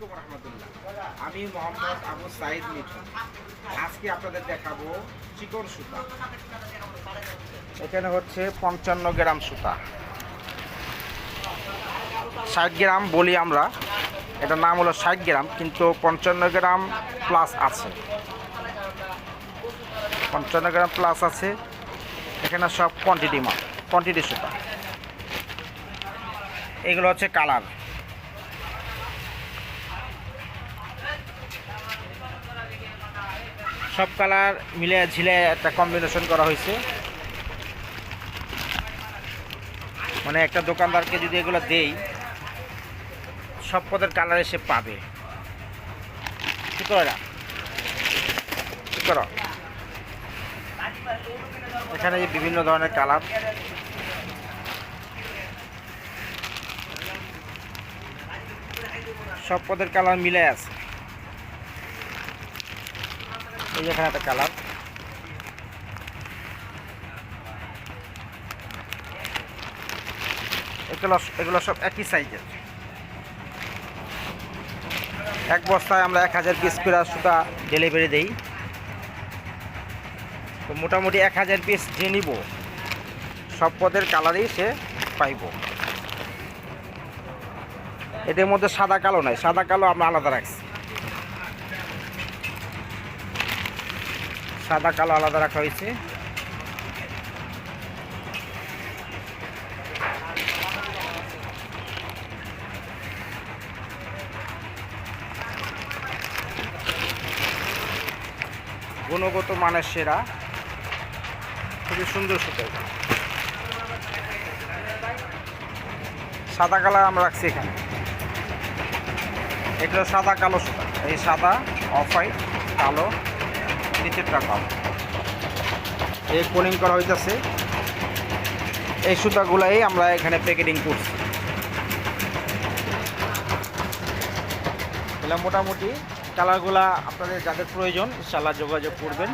আলাইকুম রহমতুল্লাহ। আমি মোহাম্মদ আবু সাইদ মিঠু আজকে আপনাদের দেখাবো চিকন সুতা। এখানে হচ্ছে পঞ্চান্ন গ্রাম সুতা। ষাট গ্রাম বলি আমরা। এটার নাম হলো ষাট গ্রাম, কিন্তু পঞ্চান্ন গ্রাম প্লাস আছে। পঞ্চান্ন গ্রাম প্লাস আছে। এখানে সব কোয়ান্টিটি মাল কোয়ান্টিটি সুতা। এগুলো হচ্ছে কালার সব কালার মিলে ঝিলে একটা কম্বিনেশন করা হয়েছে। মানে একটা দোকানদারকে যদি এগুলো দেই, সব পদের কালার এসে পাবে। কি করো? কি করো? এখানে যে বিভিন্ন ধরনের কালার সব পদের কালার মিলে আছে। এই এখানে একটা কালার। এগুলো এগুলো সব একই সাইজের। এক বস্তায় আমরা এক হাজার পিস করে সুতা ডেলিভারি দেই। তো মোটামুটি এক হাজার পিস যে নিব, সব পদের কালারই সে পাইব। এদের মধ্যে সাদা কালো নাই, সাদা কালো আমরা আলাদা রাখছি। সাদা, কালো আলাদা রাখা হয়েছে। গুণগত মানের সেরা। খুবই সুন্দর সুতো সাদা কালার আমরা রাখছি এখানে। এটা সাদা, কালো সুতা। এই সাদা, অফ হোয়াইট, কালো। নিচেরটা কালো এই কোলিং করা হইতেছে। এই সুতাগুলাই আমরা এখানে প্যাকেটিং করছি। মোটামুটি কালারগুলা আপনাদের যাদের প্রয়োজন ইনশাল্লাহ যোগাযোগ করবেন।